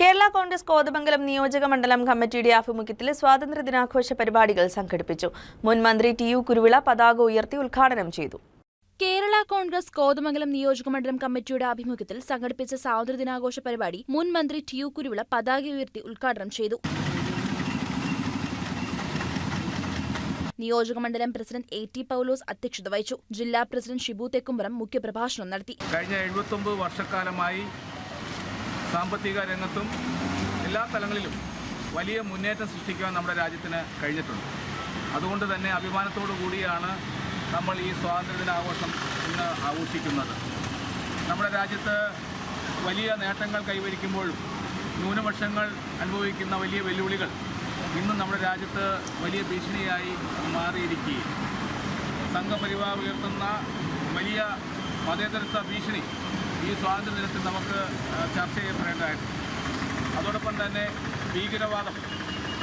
കേരള കോൺഗ്രസ് കോതമംഗലം നിയോജക മണ്ഡലം കമ്മിറ്റിയുടെ ആഭിമുഖ്യത്തിൽ സ്വാതന്ത്ര്യ ദിനാഘോഷ പരിപാടികൾ സംഘടിപ്പിച്ചു. മുൻ മന്ത്രി ടി യു കുരുവിള പതാക ഉയർത്തി ഉദ്ഘാടനം ചെയ്തു. കേരള കോൺഗ്രസ് കോതമംഗലം നിയോജകമണ്ഡലം കമ്മിറ്റിയുടെ ആഭിമുഖ്യത്തിൽ സംഘടിപ്പിച്ച സ്വാതന്ത്ര്യ ദിനാഘോഷ പരിപാടി മുൻ മന്ത്രി ടി യു കുരുവിള പതാക ഉയർത്തി ഉദ്ഘാടനം ചെയ്തു. നിയോജകമണ്ഡലം പ്രസിഡന്റ് എ ടി പൗലോസ് അധ്യക്ഷത വഹിച്ചു. ജില്ലാ പ്രസിഡന്റ് ഷിബു തെക്കുംപുറം മുഖ്യപ്രഭാഷണം നടത്തി. കഴിഞ്ഞ എഴുപത്തൊമ്പത് വർഷക്കാലമായി സാമ്പത്തിക രംഗത്തും എല്ലാ തലങ്ങളിലും വലിയ മുന്നേറ്റം സൃഷ്ടിക്കുവാൻ നമ്മുടെ രാജ്യത്തിന് കഴിഞ്ഞിട്ടുണ്ട്. അതുകൊണ്ട് തന്നെ അഭിമാനത്തോടു കൂടിയാണ് നമ്മൾ ഈ സ്വാതന്ത്ര്യദിനാഘോഷം ഇന്ന് ആഘോഷിക്കുന്നത്. നമ്മുടെ രാജ്യത്ത് വലിയ നേട്ടങ്ങൾ കൈവരിക്കുമ്പോഴും ന്യൂനപക്ഷങ്ങൾ അനുഭവിക്കുന്ന വലിയ വെല്ലുവിളികൾ ഇന്നും നമ്മുടെ രാജ്യത്ത് വലിയ ഭീഷണിയായി മാറിയിരിക്കുകയും സംഘപരിവാർ ഉയർത്തുന്ന വലിയ മതേതരത്വ ഭീഷണി ഈ സ്വാതന്ത്ര്യ ദിനത്തിൽ നമുക്ക് ചർച്ച ചെയ്യപ്പെടേണ്ടതായിട്ടുണ്ട് അതോടൊപ്പം തന്നെ ഭീകരവാദം.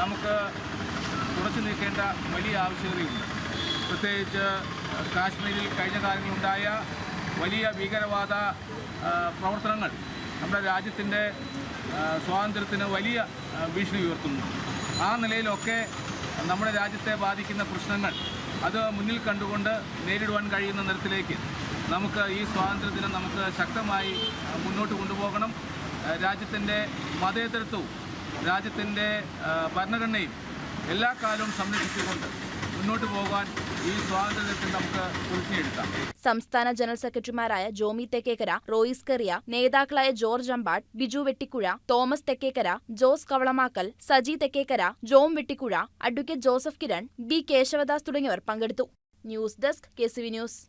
നമുക്ക് കുറച്ചു നീക്കേണ്ട വലിയ ആവശ്യകതയുണ്ട്. പ്രത്യേകിച്ച് കാശ്മീരിൽ കഴിഞ്ഞ കാലങ്ങളിലുണ്ടായ വലിയ ഭീകരവാദ പ്രവർത്തനങ്ങൾ നമ്മുടെ രാജ്യത്തിന്റെ സ്വാതന്ത്ര്യത്തിന് വലിയ ഭീഷണി ഉയർത്തുന്നു. ആ നിലയിലൊക്കെ നമ്മുടെ രാജ്യത്തെ ബാധിക്കുന്ന പ്രശ്നങ്ങൾ അത് മുന്നിൽ കണ്ടുകൊണ്ട് നേരിടുവാൻ കഴിയുന്ന തരത്തിലേക്ക് നമുക്ക് ഈ സ്വാതന്ത്ര്യദിനം നമുക്ക് ശക്തമായി മുന്നോട്ട് കൊണ്ടുപോകണം. രാജ്യത്തിന്റെ മതേതരത്വവും രാജ്യത്തിന്റെ ഭരണഘടനയും എല്ലാ കാലവും സംരക്ഷിച്ചുകൊണ്ട് മുന്നോട്ട് പോകാൻ ഈ സ്വാതന്ത്ര്യത്തിൽ നമുക്ക് പ്രതിജ്ഞയെടുക്കാം സംസ്ഥാന ജനറൽ സെക്രട്ടറിമാരായ ജോമി തെക്കേക്കര റോയിസ് കെറിയ നേതാക്കളായ George Ambatt Biju Vettikuzha Thomas Thekkekara Jose Kavalamackal Saji Thekkekara Jom Vettikuzha advocate Joseph Kiran B Keshavadas തുടങ്ങിയവർ പങ്കെടുത്തു. News desk K news.